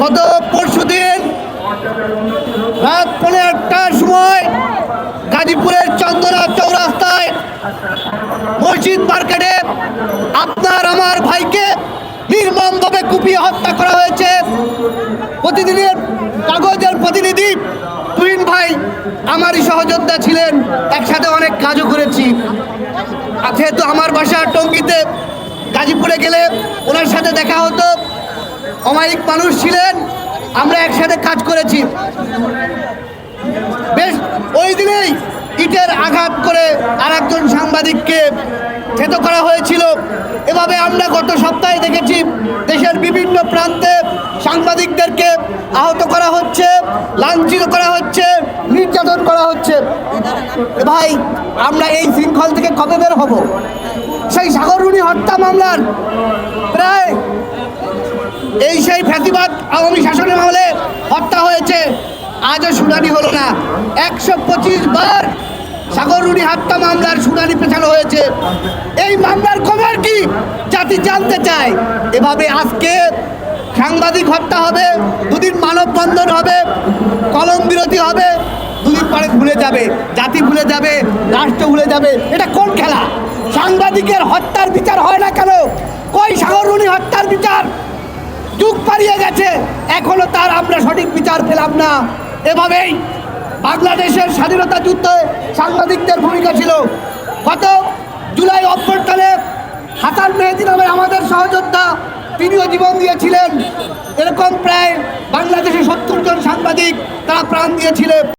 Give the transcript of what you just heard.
গত পরশু দিন? রাত পৌনে আটটার সময় গাজীপুরের চন্দনা চৌরাস্তায় মসজিদ মার্কেটে আপনার আমার ভাইকে নির্মমভাবে কুপিয়ে হত্যা করা হয়েছে। প্রতিদিনের কাগজের প্রতিনিধি তুহিন ভাই আমারই সহযোদ্ধা ছিলেন, একসাথে অনেক কাজও করেছি। যেহেতু আমার বাসা টঙ্গিতে, গাজীপুরে গেলে ওনার সাথে অমায়িক মানুষ ছিলেন, আমরা একসাথে কাজ করেছি। বেশ, ওই দিনেই ইটের আঘাত করে আর একজন সাংবাদিককে থেত করা হয়েছিল। এভাবে আমরা গত সপ্তাহে দেখেছি, দেশের বিভিন্ন প্রান্তে সাংবাদিকদেরকে আহত করা হচ্ছে, লাঞ্ছিত করা হচ্ছে, নির্যাতন করা হচ্ছে। ভাই, আমরা এই শৃঙ্খল থেকে কবে বের হব? সেই সাগররুনি হত্যা মামলার প্রায় এই সেই ফ্যাসিবাদ আওয়ামী শাসনের আমলে হত্যা হয়েছে, আজও শুনানি হলো না। একশো পঁচিশ বার সাগররুনি হত্যা মামলার শুনানি পেছানো হয়েছে। এই মামলার খবর কি? জাতি জানতে চায়। এভাবে আজকে সাংবাদিক হত্যা হবে, দুদিন মানববন্ধন হবে, কলম বিরতি হবে, দুদিন পরে ভুলে যাবে। জাতি ভুলে যাবে, রাষ্ট্র ভুলে যাবে। এটা কোন খেলা? সাংবাদিকের হত্যার বিচার হয় না কেন? কই সাগররুনি হত্যার বিচার? যুগ পালিয়ে গেছে, এখনও তার আমরা সঠিক বিচার পেলাম না। এভাবেই বাংলাদেশের স্বাধীনতা যুদ্ধে সাংবাদিকদের ভূমিকা ছিল। গত জুলাই অভ্যর্থনে হাসান মেহেদি নামে আমাদের সহযোদ্ধা তিনিও জীবন দিয়েছিলেন। এরকম প্রায় বাংলাদেশে সত্তর জন সাংবাদিক তারা প্রাণ দিয়েছিলেন।